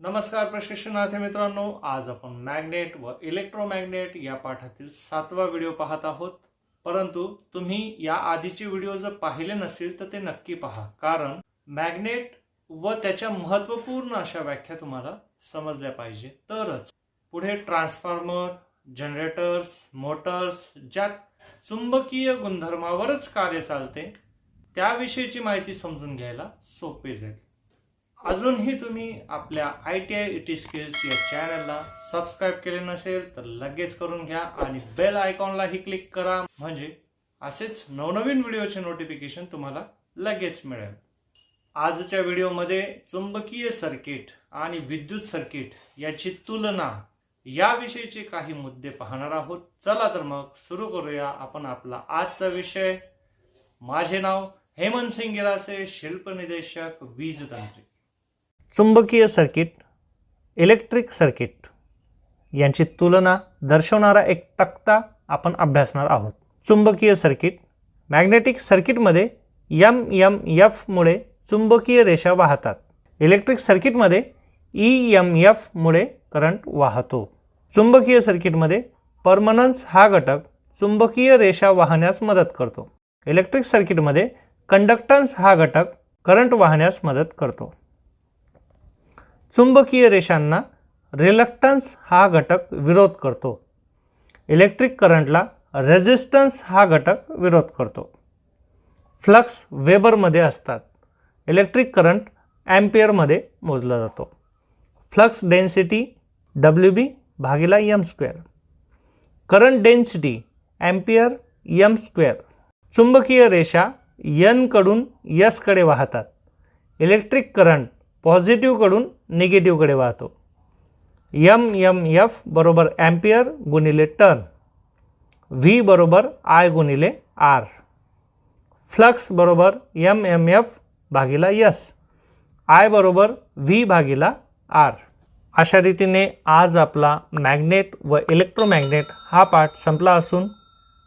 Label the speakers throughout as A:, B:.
A: नमस्कार प्रशिक्षणार्थी मित्रांनो आज आपण मॅग्नेट व इलेक्ट्रोमॅग्नेट या पाठातील सातवा व्हिडिओ पाहत आहोत. परंतु तुम्ही या आधीचे व्हिडिओ जर पाहिले नसतील तर ते नक्की पहा कारण मॅग्नेट व त्याच्या महत्त्वपूर्ण अशा व्याख्या तुम्हाला समजल्या पाहिजे. तरच पुढे ट्रान्सफॉर्मर जनरेटर्स मोटर्स ज्यात चुंबकीय गुणधर्मावरच कार्य चालते त्याविषयीची माहिती समजून घ्यायला सोपे जाईल. अजूनही तुम्ही आपल्या I T I T skills या चॅनलला सबस्क्राईब केले नसेल तर लगेच करून घ्या आणि बेल आयकॉनलाही क्लिक करा. म्हणजे असेच नवनवीन व्हिडिओचे नोटिफिकेशन तुम्हाला लगेच मिळेल. आजच्या व्हिडिओमध्ये चुंबकीय सर्किट आणि विद्युत सर्किट याची तुलना याविषयीचे काही मुद्दे पाहणार आहोत. चला तर मग सुरू करूया आपण आपला आजचा विषय. माझे नाव हेमंत सिंग गिरासे शिल्पनिदेशक वीज तंत्री चुंबकीय सर्किट इलेक्ट्रिक सर्किट यांची तुलना दर्शवणारा एक तक्ता आपण अभ्यासणार आहोत. चुंबकीय सर्किट मॅग्नेटिक सर्किटमध्ये यम यम एफमुळे चुंबकीय रेषा वाहतात. इलेक्ट्रिक सर्किटमध्ये ई यम एफमुळे करंट वाहतो. चुंबकीय सर्किटमध्ये परमनन्स हा घटक चुंबकीय रेषा वाहण्यास मदत करतो. इलेक्ट्रिक सर्किटमध्ये कंडक्टन्स हा घटक करंट वाहण्यास मदत करतो. चुंबकीय रेषांना रिलक्टन्स हा घटक विरोध करतो. इलेक्ट्रिक करंटला रेझिस्टन्स हा घटक विरोध करतो. फ्लक्स वेबरमध्ये असतात. इलेक्ट्रिक करंट ॲम्पियरमध्ये मोजला जातो. फ्लक्स डेन्सिटी डब्ल्यू बी भागीला M square current density ampere M square चुंबकीय रेषा यनकडून यसकडे वाहतात. इलेक्ट्रिक करंट पॉझिटिव्हकडून निगेटिव्हकडे वाहतो. यम यम एफ बरोबर ॲम्पियर गुणिले टर्न व्ही बरोबर आय गुणिले आर फ्लक्स बरोबर यम एम एफ भागिला यस आय बरोबर व्ही भागिला आर अशा रीतीने आज आपला मॅग्नेट व इलेक्ट्रोमॅग्नेट हा पाठ संपला असून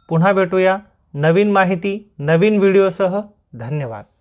A: पुन्हा भेटूया नवीन माहिती नवीन व्हिडिओसह धन्यवाद.